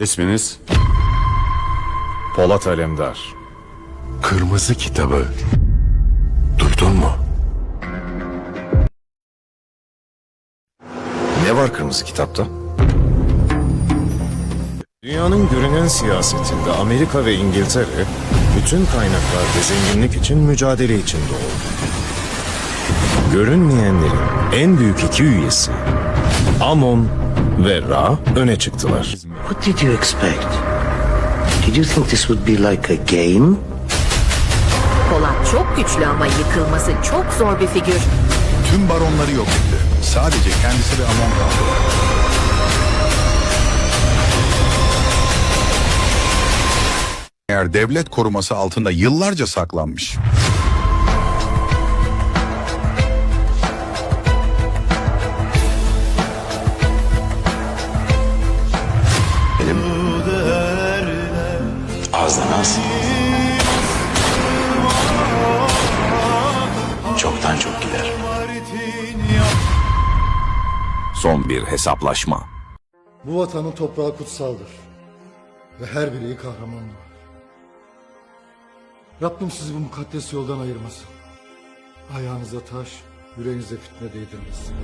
İsminiz? Polat Alemdar. Kırmızı kitabı. Duydun mu? Ne var kırmızı kitapta? Dünyanın görünen siyasetinde Amerika ve İngiltere bütün kaynaklar ve zenginlik için mücadele içinde oldu. Görünmeyenlerin en büyük iki üyesi Amon ve Ra öne çıktılar. What did you expect? Did you think this would be like a game? Polat çok güçlü ama yıkılması çok zor bir figür. Tüm baronları yok etti. Sadece kendisi ve Amon kaldı. Eğer devlet koruması altında yıllarca saklanmış. Azdan az. Çoktan çok gider. Son bir hesaplaşma. Bu vatanın toprağı kutsaldır. Ve her bireyi kahramandır. Rabbim sizi bu mukaddes yoldan ayırmasın. Ayağınıza taş, yüreğinize fitne değdirmesin.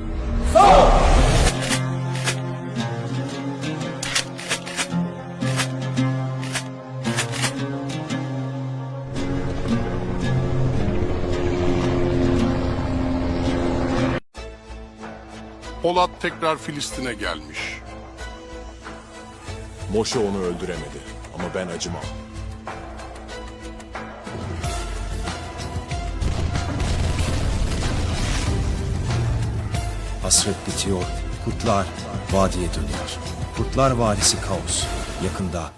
Polat tekrar Filistin'e gelmiş. Moşe onu öldüremedi ama ben acımam. Hasret bitiyor, kurtlar vadiye dönüyor. Kurtlar Vadisi Kaos, yakında